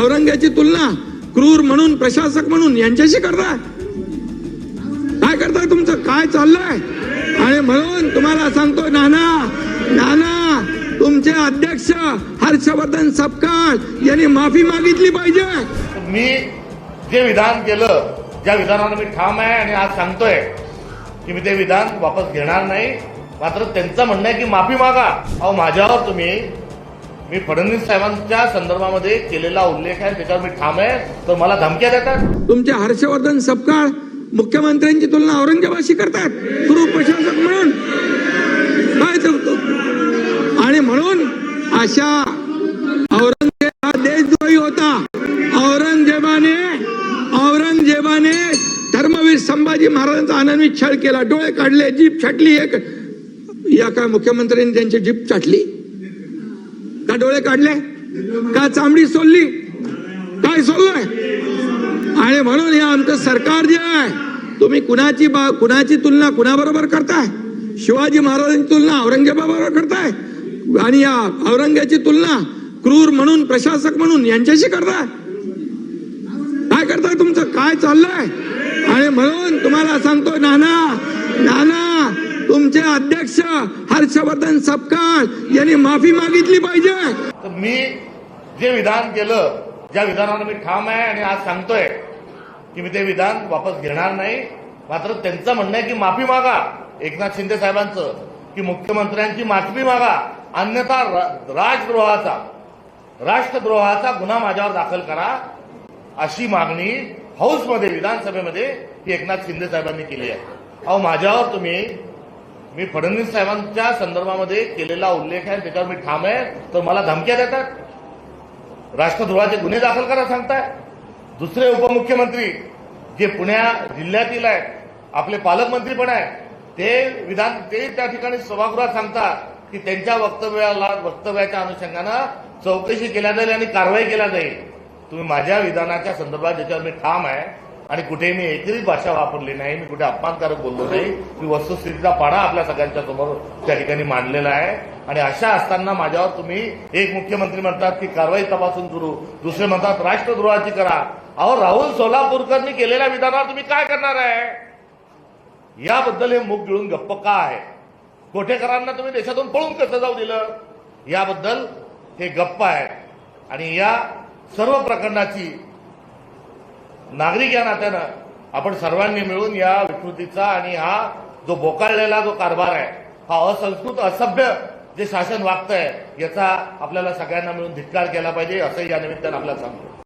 औरंग्याची तुलना क्रूर म्हणून प्रशासक म्हणून यांच्याशी करताय काय करताय तुमचं? काय चाललंय? आणि म्हणून तुम्हाला सांगतो नाना नाना तुमचे अध्यक्ष हर्षवर्धन सपकाळ यांनी माफी मागितली पाहिजे. मी जे विधान केलं ज्या विधानावर मी ठाम आहे आणि आज सांगतोय की मी ते विधान वापस घेणार नाही. मात्र त्यांचं म्हणणं आहे की माफी मागा. अहो माझ्यावर तुम्ही मी फडणवीस साहेबांच्या संदर्भामध्ये केलेला उल्लेख आहे त्याच्यावर मी ठाम आहे. तर मला धमक्या देतात. तुमचे हर्षवर्धन सपकाळ मुख्यमंत्र्यांची तुलना औरंगजेबाशी करतात. क्रूर प्रशासक म्हणून. काय सांगतो? आणि म्हणून अशा औरंगजेब हा देशद्रोही होता. औरंगजेबाने औरंगजेबाने धर्मवीर संभाजी महाराजांचा आनंदी छळ केला. डोळे काढले जीप छाटली एक या काय मुख्यमंत्र्यांनी त्यांची जीप छाटली? का डोळे काढले? का चांबडी सोडली काय सोडलंय आणि म्हणून हे आमचं सरकार जे आहे तुम्ही कुणाची बा कुणाची तुलना कुणाबरोबर करताय? शिवाजी महाराजांची तुलना औरंगजेबाबरोबर करताय? आणि या औरंग्याची तुलना क्रूर म्हणून प्रशासक म्हणून यांच्याशी करताय? काय करताय तुमचं? काय चाललंय? आणि म्हणून तुम्हाला सांगतो नाना नाना तुमचे अध्यक्ष हर्षवर्धन सपकाळ यांनी माफी मागितली पाहिजे. तर मी जे विधान केलं ज्या विधानावर मी ठाम आहे आणि आज सांगतोय की मी ते विधान वापस घेणार नाही. मात्र त्यांचं म्हणणं आहे की माफी मागा. एकनाथ शिंदे साहेबांचं की मुख्यमंत्र्यांची माफी मागा. अन्यथा राजद्रोहाचा राष्ट्रद्रोहाचा गुन्हा माझ्यावर दाखल करा. अशी मागणी हाऊसमध्ये विधानसभेमध्ये ही एकनाथ शिंदे साहेबांनी केली आहे. अहो माझ्यावर तुम्ही मी फडणवीस साहेबांच्या संदर्भामध्ये केलेला उल्लेख आहे त्याच्यावर मी ठाम आहे. तर मला धमक्या देतात. राष्ट्रद्रोहाचे गुन्हे दाखल करा सांगताय. दुसरे उपमुख्यमंत्री जे पुण्या जिल्ह्यातील आहेत आपले पालकमंत्री पण आहेत ते विधान ते त्या ठिकाणी सभागृहात सांगतात की त्यांच्या वक्तव्याला वक्तव्याच्या अनुषंगानं चौकशी केल्या जाईल आणि कारवाई केल्या जाईल. तुम्ही माझ्या विधानाच्या संदर्भात ज्याच्यावर मी ठाम आहे आणि कुठेही मी एकही भाषा वापरली नाही मी कुठे अपमानकारक बोललो नाही. मी वस्तुस्थितीचा पाडा आपल्या सगळ्यांच्या समोर त्या ठिकाणी मांडलेला आहे. आणि अशा असताना माझ्यावर तुम्ही एक मुख्यमंत्री म्हणतात की कारवाई तपासून सुरू. दुसरे म्हणतात राष्ट्रद्रोहाची करा. अहो राहुल सोलापूरकरनी केलेल्या विधानावर तुम्ही काय करणार आहे? याबद्दल हे मुख गिळून गप्प का आहे? कोठेकरांना तुम्ही देशातून पळून कसं जाऊ दिलं? याबद्दल हे गप्प आहे. आणि या सर्व प्रकरणाची नागरिक या नात्यानं आपण सर्वांनी मिळून या विकृतीचा आणि हा जो बोकाळलेला जो कारभार आहे हा असंस्कृत असभ्य जे शासन वागतंय याचा आपल्याला सगळ्यांना मिळून धिक्कार केला पाहिजे असंही या निमित्तानं आपल्याला सांगतो.